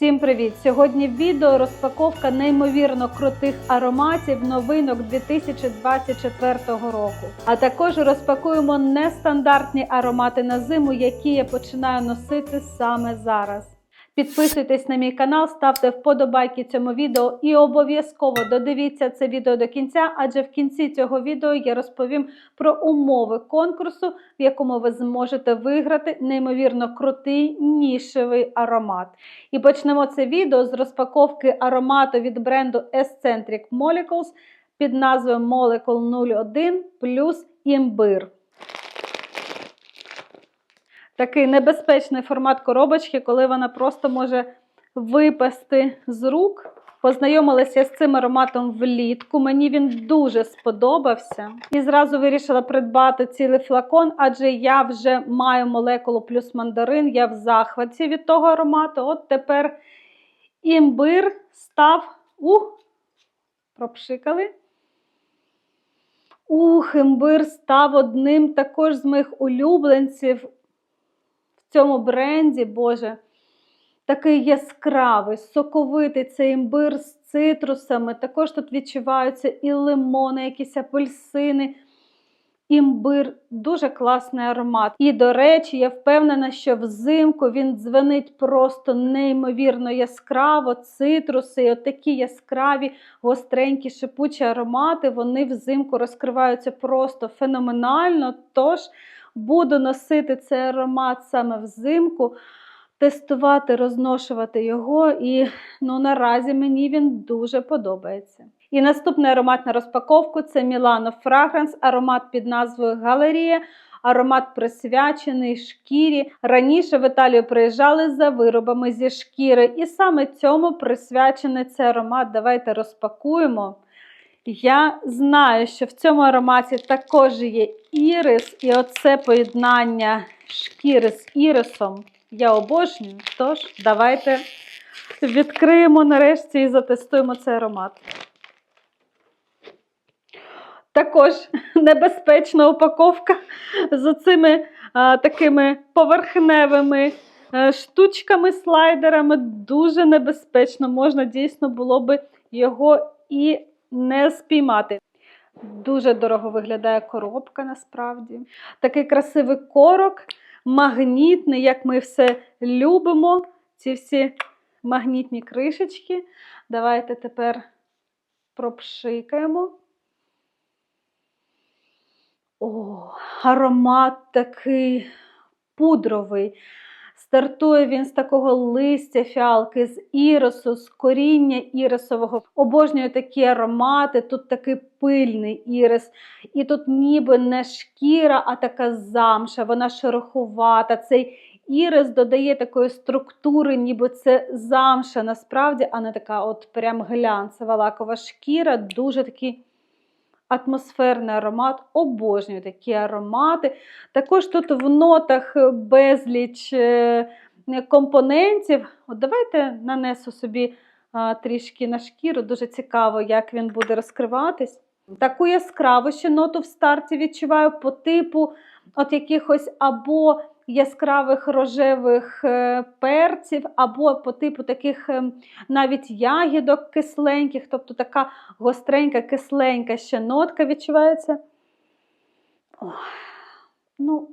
Всім привіт! Сьогодні в відео розпаковка неймовірно крутих ароматів новинок 2024 року. А також розпакуємо нестандартні аромати на зиму, які я починаю носити саме зараз. Підписуйтесь на мій канал, ставте вподобайки цьому відео і обов'язково додивіться це відео до кінця, адже в кінці цього відео я розповім про умови конкурсу, в якому ви зможете виграти неймовірно крутий нішевий аромат. І почнемо це відео з розпаковки аромату від бренду Eccentric Molecules під назвою Molecule 01 плюс імбир. Такий небезпечний формат коробочки, коли вона просто може випасти з рук. Познайомилася з цим ароматом влітку. Мені він дуже сподобався. І зразу вирішила придбати цілий флакон, адже я вже маю молекулу плюс мандарин. Я в захваті від того аромату. От тепер імбир став. Ух, пропшикали. Ух, імбир став одним також з моїх улюбленців в цьому бренді, Боже, такий яскравий, соковитий цей імбир з цитрусами. Також тут відчуваються і лимони, якісь апельсини. Імбир дуже класний аромат. І, до речі, я впевнена, що взимку він дзвенить просто неймовірно яскраво, цитруси, і от такі яскраві, гостренькі, шипучі аромати, вони взимку розкриваються просто феноменально. Тож буду носити цей аромат саме взимку, тестувати, розношувати його, і ну, наразі мені він дуже подобається. І наступний аромат на розпаковку це Milano Fragrance, аромат під назвою Галерія. Аромат присвячений шкірі. Раніше в Італію приїжджали за виробами зі шкіри, і саме цьому присвячений цей аромат. Давайте розпакуємо. Я знаю, що в цьому ароматі також є ірис, і оце поєднання шкіри з ірисом я обожнюю. Тож, давайте відкриємо нарешті і затестуємо цей аромат. Також небезпечна упаковка з цими такими поверхневими штучками, слайдерами. Дуже небезпечно. Можна дійсно було би його і не спіймати. Дуже дорого виглядає коробка насправді. Такий красивий корок, магнітний, як ми все любимо. Ці всі магнітні кришечки. Давайте тепер пропшикаємо. О, аромат такий пудровий. Стартує він з такого листя фіалки, з ірису, з коріння ірисового. Обожнюю такі аромати. Тут такий пильний ірис. І тут ніби не шкіра, а така замша, вона шероховата. Цей ірис додає такої структури, ніби це замша насправді, а не така от прям глянцева лакова шкіра. Дуже такий атмосферний аромат, обожнюю такі аромати. Також тут в нотах безліч е, компонентів. От Давайте нанесу собі трішки на шкіру, дуже цікаво, як він буде розкриватись. Таку яскраву ще ноту в старті відчуваю по типу от якихось або яскравих рожевих е, перців, або по типу таких е, навіть ягідок кисленьких, тобто така гостренька, кисленька ще нотка відчувається. Ох, ну,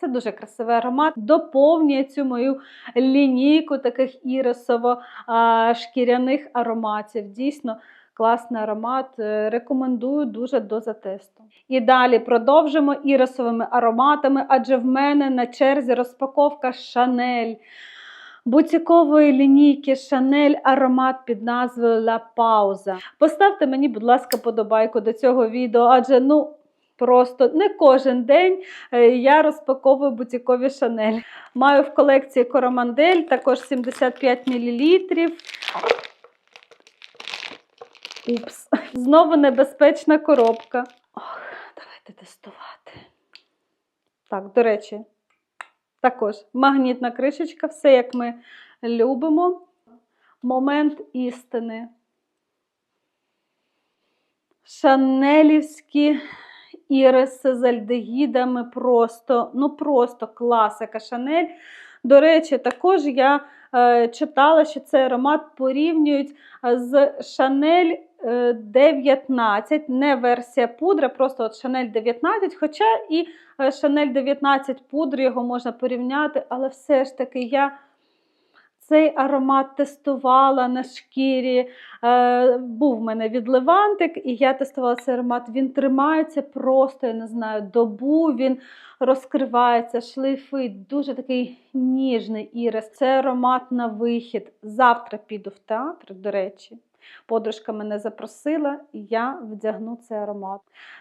це дуже красивий аромат. Доповнює цю мою лінійку таких ірисово-шкіряних ароматів. Дійсно, класний аромат. Е, Рекомендую дуже до затесту. І далі продовжимо ірисовими ароматами, адже в мене на черзі розпаковка Шанель. Бутікової лінійки Шанель аромат під назвою La Pausa. Поставте мені, будь ласка, подобайку до цього відео, адже ну. Просто не кожен день е, я розпаковую бутікові Шанель. Маю в колекції Коромандель, також 75 мл. Упс. Знову небезпечна коробка. Ох, давайте тестувати. Так, до речі, також магнітна кришечка, все як ми любимо. Момент істини. Шанелівські іриси з альдегідами просто, ну просто класика Шанель. До речі, також я е, читала, що цей аромат порівнюють е, з е, 19, не версія пудра, просто от Chanel 19, хоча і е, Chanel 19 пудри його можна порівняти, але все ж таки я цей аромат тестувала на шкірі. Е, був в мене відливантик, і я тестувала цей аромат. Він тримається просто, я не знаю, добу. Він розкривається, шлейфить, дуже такий ніжний ірис. Це аромат на вихід. Завтра піду в театр, до речі. Подружка мене запросила, і я вдягну цей аромат.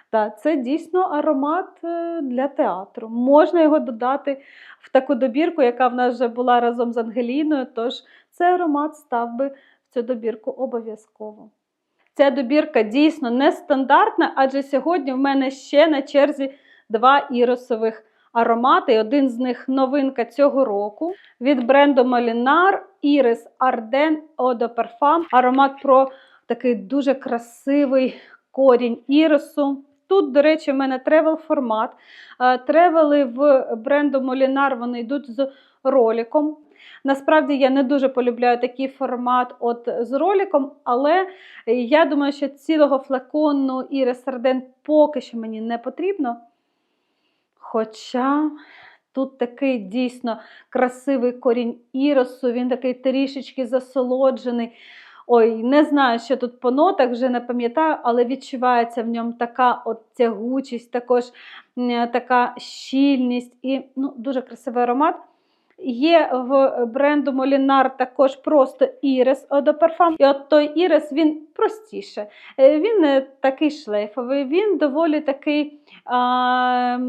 Так, це дійсно аромат е, для театру. Можна його додати в таку добірку, яка в нас вже була разом з Ангеліною. Тож цей аромат став би в цю добірку обов'язково. Ця добірка дійсно нестандартна, адже сьогодні в мене ще на черзі два іросових аромати. І Один з них новинка цього року від бренду Molinar Iris Arden Eau de. Аромат про такий дуже красивий корінь ірису. Тут, до речі, в мене тревел формат. Е, Тревели в бренду Molinar вони йдуть з роликом. Насправді я не дуже полюбляю такий формат от з роликом, але я думаю, що цілого флакону Iris Arden поки що мені не потрібно. Хоча тут такий дійсно красивий корінь іросу, він такий трішечки засолоджений. Ой, не знаю, що тут по нотах, вже не пам'ятаю, але відчувається в ньому така от тягучість, також така щільність і ну, дуже красивий аромат. Є в бренду Molinar також просто ірис de І от той ірис він простіше. Е, Він такий шлейфовий, він доволі такий а,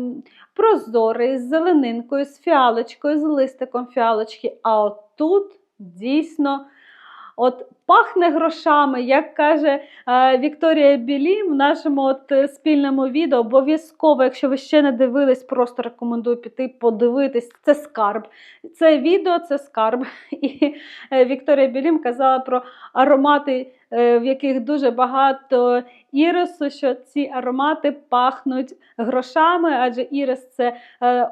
прозорий, з зеленинкою, з фіалочкою, з листиком фіалочки. А от тут дійсно от пахне грошами, як каже е, Вікторія Білі в нашому от е, спільному відео. Обов'язково, якщо ви ще не дивились, просто рекомендую піти подивитись. Це скарб. Це відео, це скарб. І е, Вікторія Білім казала про аромати, в яких дуже багато ірису, що ці аромати пахнуть грошами, адже ірис це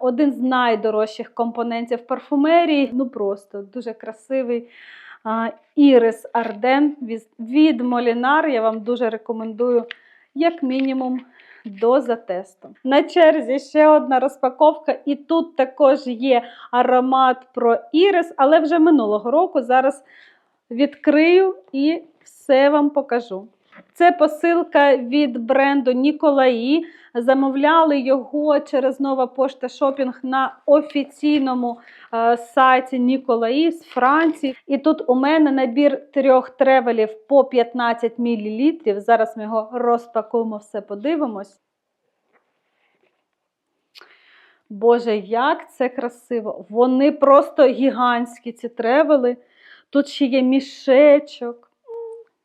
один з найдорожчих компонентів парфумерії. Ну просто дуже красивий. Ірис Арден від Молінар. Я вам дуже рекомендую, як мінімум, до затесту. На черзі ще одна розпаковка, і тут також є аромат про ірис, але вже минулого року. Зараз відкрию і все вам покажу. Це посилка від бренду Ніколаї. Замовляли його через нова пошта шопінг на офіційному е, сайті Ніколаї з Франції. І тут у мене набір трьох тревелів по 15 мл. Зараз ми його розпакуємо, все подивимось. Боже, як це красиво! Вони просто гігантські, ці тревели. Тут ще є мішечок.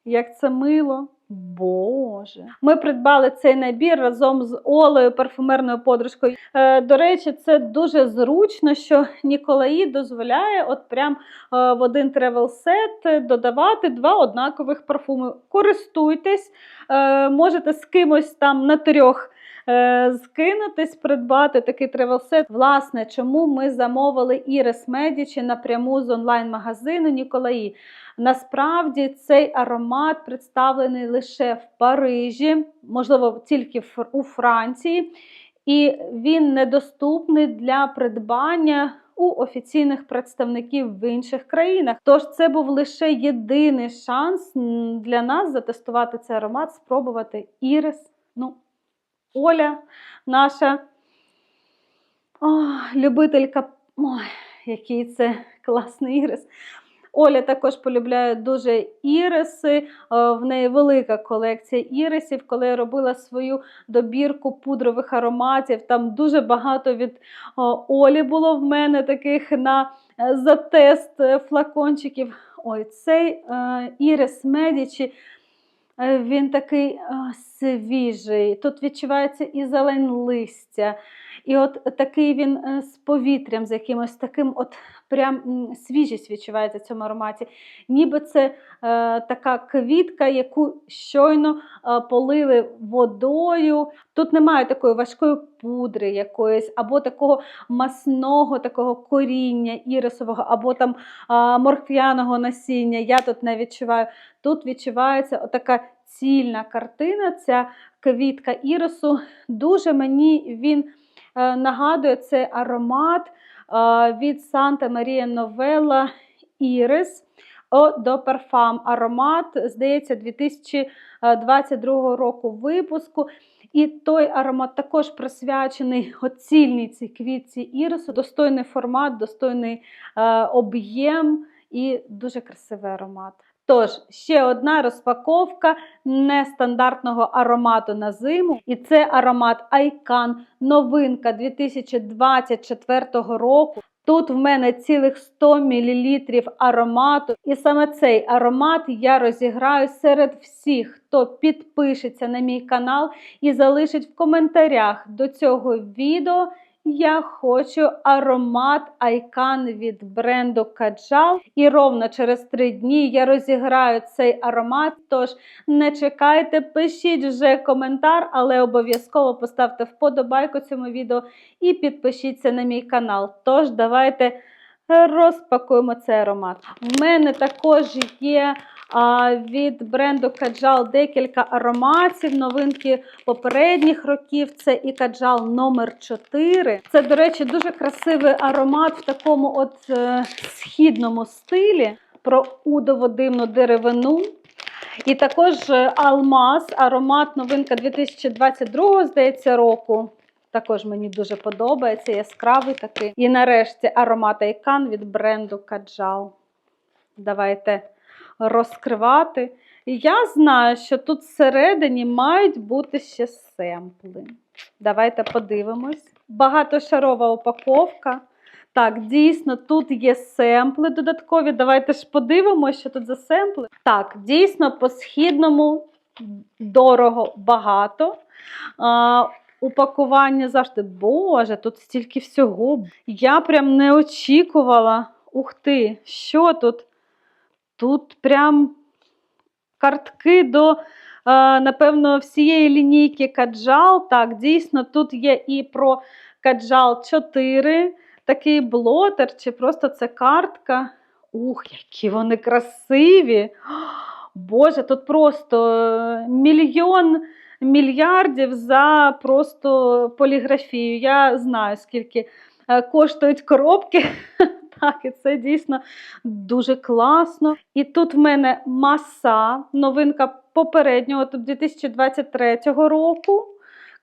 Як це мило. Боже. Ми придбали цей набір разом з Олею, парфумерною подружкою. Е, до речі, це дуже зручно, що Ніколаї дозволяє от прям е, в один тревел-сет додавати два однакових парфуми. Користуйтесь, е, можете з кимось там на трьох скинутись, придбати такий тревел-сет. Власне, чому ми замовили Ірис Медічі напряму з онлайн-магазину Ніколаї? Насправді цей аромат представлений лише в Парижі, можливо, тільки у Франції, і він недоступний для придбання у офіційних представників в інших країнах. Тож це був лише єдиний шанс для нас затестувати цей аромат, спробувати ірис. Ну, Оля, наша о, любителька. Ой, який це класний ірис. Оля також полюбляє дуже іриси. е, В неї велика колекція ірисів. Коли я робила свою добірку пудрових ароматів, там дуже багато від Олі було в мене таких на е, затест е, флакончиків. Ой, цей ірис Медічі. Е, Він такий о, свіжий. Тут відчувається і зелень листя, і от такий він е, з повітрям, з якимось таким от прям свіжість відчувається в цьому ароматі. Ніби це е, така квітка, яку щойно е, полили водою. Тут немає такої важкої пудри якоїсь, або такого масного такого коріння ірисового, або там а, морквяного насіння. Я тут не відчуваю. Тут відчувається отака цільна картина, ця квітка ірису. Дуже мені він е, нагадує цей аромат е, від Санта Марія Новелла Ірис. До парфам аромат, здається, 2022 року випуску. І той аромат також присвячений оцільній цій квітці ірису, достойний формат, достойний е, об'єм і дуже красивий аромат. Тож, ще одна розпаковка нестандартного аромату на зиму. І це аромат Айкан, новинка 2024 року. Тут в мене цілих 100 мл аромату, і саме цей аромат я розіграю серед всіх, хто підпишеться на мій канал і залишить в коментарях до цього відео. Я хочу аромат Айкан від бренду Каджал. І ровно через три дні я розіграю цей аромат. Тож не чекайте, пишіть вже коментар, але обов'язково поставте вподобайку цьому відео і підпишіться на мій канал. Тож, давайте розпакуємо цей аромат. В мене також є від бренду Каджал декілька ароматів, новинки попередніх років. Це і Каджал номер 4 Це, до речі, дуже красивий аромат в такому от е, східному стилі про удово димну деревину. І також е, Алмаз, аромат новинка 2022, здається, року. Також мені дуже подобається, яскравий такий. І нарешті аромат Айкан від бренду Каджал. Давайте розкривати. І я знаю, що тут всередині мають бути ще семпли. Давайте подивимось. Багатошарова упаковка. Так, дійсно, тут є семпли додаткові. Давайте ж подивимося, що тут за семпли. Так, дійсно, по східному дорого багато. А, упакування завжди. Боже, тут стільки всього. Я прям не очікувала. Ух ти, що тут? Тут прям картки до, е, напевно, всієї лінійки Каджал. Так, дійсно, тут є і про Каджал 4, такий блотер, чи просто це картка. Ух, які вони красиві! Боже, тут просто е, мільйон мільярдів за просто поліграфію. Я знаю, скільки е, коштують коробки. Так, і це дійсно дуже класно. І тут в мене маса, новинка попереднього, тут 2023 року.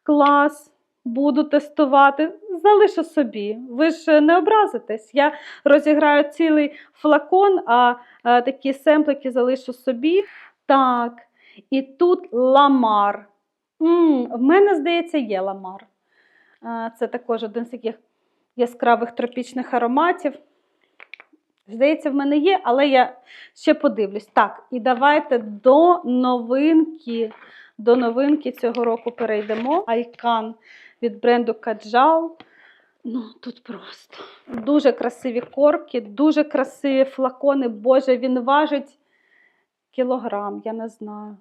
Клас. Буду тестувати, залишу собі. Ви ж не образитесь. Я розіграю цілий флакон, а, а такі семплики залишу собі. Так, і тут ламар. М, в мене, здається, є ламар. А, Це також один з таких яскравих тропічних ароматів. Здається, в мене є, але я ще подивлюсь. Так, і давайте до новинки. До новинки цього року перейдемо. Айкан від бренду Каджал. Ну, тут просто дуже красиві корки, дуже красиві флакони. Боже, він важить кілограм, я не знаю.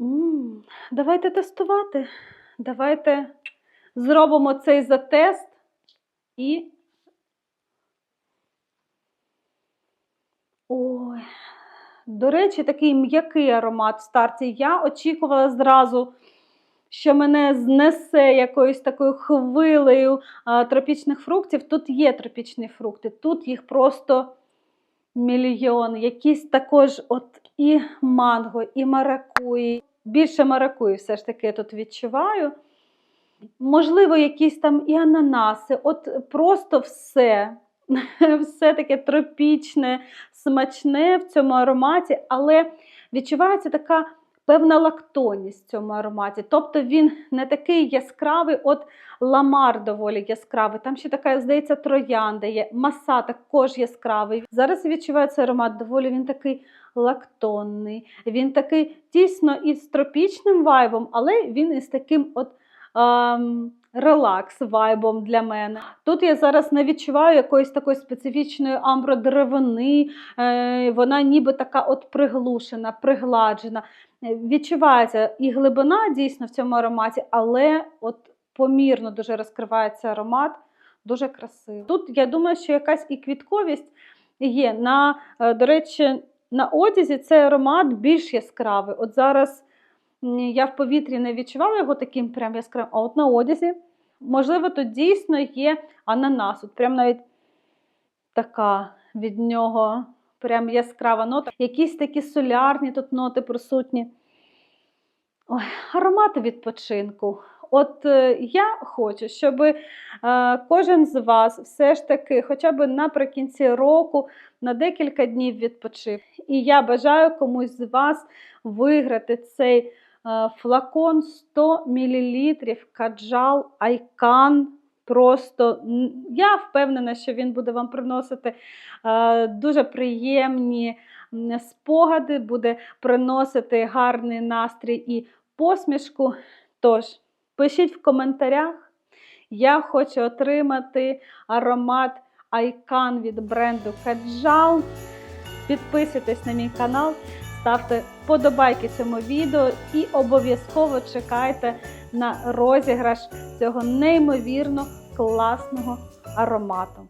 М, Давайте тестувати. Давайте зробимо цей затест і. Ой, до речі, такий м'який аромат в старті. Я очікувала зразу, що мене знесе якоюсь такою хвилею тропічних фруктів. Тут є тропічні фрукти, тут їх просто мільйон. Якісь також от і манго, і маракуї. Більше маракуї все ж таки я тут відчуваю. Можливо, якісь там і ананаси, от просто все. Все таке тропічне, смачне в цьому ароматі, але відчувається така певна лактонність в цьому ароматі. Тобто він не такий яскравий, от ламар доволі яскравий. Там ще така, здається, троянда є, маса також яскравий. Зараз я відчуваю цей аромат, доволі він такий лактонний. Він такий дійсно із тропічним вайбом, але він із таким от. Ем, релакс вайбом для мене. Тут я зараз не відчуваю якоїсь такої специфічної амбродеревини, е, вона ніби така от приглушена, пригладжена. Е, Відчувається і глибина дійсно в цьому ароматі, але от помірно дуже розкривається аромат, дуже красиво. Тут я думаю, що якась і квітковість є. На, е, до речі, на одязі цей аромат більш яскравий. От зараз я в повітрі не відчувала його таким прям яскравим, а от на одязі, можливо, тут дійсно є ананас. От прям навіть така від нього прям яскрава нота. Якісь такі солярні тут ноти присутні. Ой, аромати відпочинку. От е, я хочу, щоб е, кожен з вас все ж таки, хоча б наприкінці року, на декілька днів відпочив. І я бажаю комусь з вас виграти цей флакон 100 мл каджал Айкан. Просто я впевнена, що він буде вам приносити е, дуже приємні спогади, буде приносити гарний настрій і посмішку. Тож, пишіть в коментарях. Я хочу отримати аромат Айкан від бренду Каджал. Підписуйтесь на мій канал, ставте вподобайки цьому відео і обов'язково чекайте на розіграш цього неймовірно класного аромату.